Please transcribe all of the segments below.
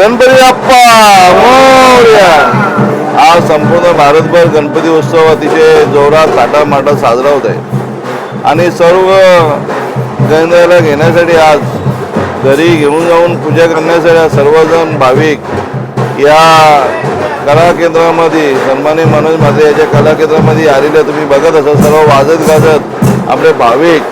गणपती बाप्पा मोर्या. आज संपूर्ण भारतभर गणपती उत्सव अतिशय जोरात थाटामाटात साजरा होत आहे. आणि सर्व गणरायाला घेण्यासाठी आज घरी घेऊन जाऊन पूजा करण्यासाठी सर्वजण भाविक या कला केंद्रामध्ये सन्मानी मनोज माते याच्या कला केंद्रामध्ये आलेले तुम्ही बघत असाल सर्व वाजत गाजत आपले भाविक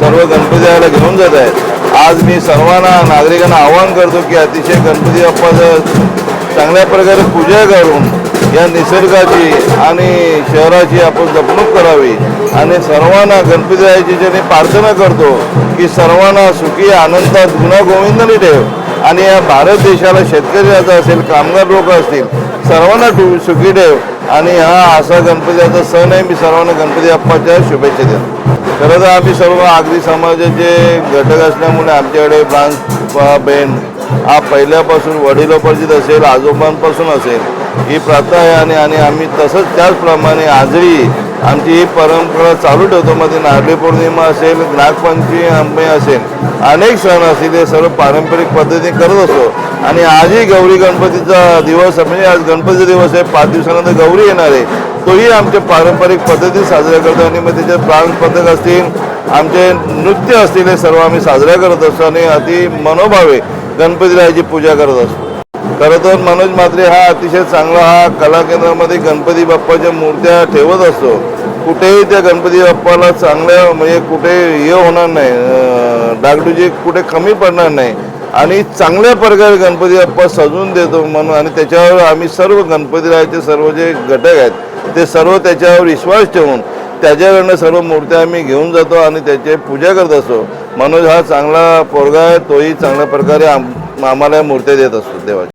सर्व गणपती घेऊन जात आहेत. आज मी सर्वांना नागरिकांना आवाहन करतो की अतिशय गणपती बाप्पाचं चांगल्या प्रकारे पूजा करून या निसर्गाची आणि शहराची आपण जपणूक करावी. आणि सर्वांना गणपतीरायाची ज्याने प्रार्थना करतो की सर्वांना सुखी आनंदात गुन्हा गोविंदाने ठेव. आणि या भारत देशाला शेतकरी राजा असेल कामगार लोक असतील सर्वांना सुखी ठेव. आणि हा असा गणपतीचा सण आहे. मी सर्वांना गणपती बाप्पाच्या शुभेच्छा देतो. खरं तर आम्ही सर्व आगरी समाजाचे घटक असल्यामुळे आमच्याकडे ब्रांच बँड हा पहिल्यापासून वडिलोपर्जित असेल आजोबांपासून असेल ही प्रथा आहे आणि आणि आम्ही तसंच त्याचप्रमाणे आजही आमची ही परंपरा चालू ठेवतो. मध्ये नारळी पौर्णिमा असेल नागपंचमी आंबे असेल अनेक सण असतील हे सर्व पारंपरिक पद्धतीने करत असतो. आणि आजही गौरी गणपतीचा दिवस म्हणजे आज गणपतीचा दिवस आहे पाच दिवसानंतर गौरी येणार आहे. तोही आमच्या पारंपरिक पद्धती साजऱ्या करतो आणि मग त्याच्यात प्राण पथक असतील आमचे नृत्य असतील हे सर्व आम्ही साजऱ्या करत असतो आणि अति मनोभावे गणपतीरायाची पूजा करत असतो. खरं तर मनोज मात्रे हा अतिशय चांगला हा कला केंद्रामध्ये गणपती बाप्पाच्या मूर्त्या ठेवत असतो. कुठेही त्या गणपती बाप्पाला चांगल्या म्हणजे कुठे हे होणार नाही अं, डागडुजी कुठे कमी पडणार नाही. आणि चांगल्या प्रकारे गणपती बाप्पा सजवून देतो म्हणून आणि त्याच्यावर आम्ही सर्व गणपतीरायाचे सर्व जे घटक आहेत ते सर्व त्याच्यावर विश्वास ठेवून त्याच्याकडनं सर्व मूर्त्या आम्ही घेऊन जातो आणि त्याची पूजा करत असतो. मनोज हा चांगला पोरगा आहे तोही चांगल्या प्रकारे आम आम्हाला मूर्त्या देत असतो देवाच्या.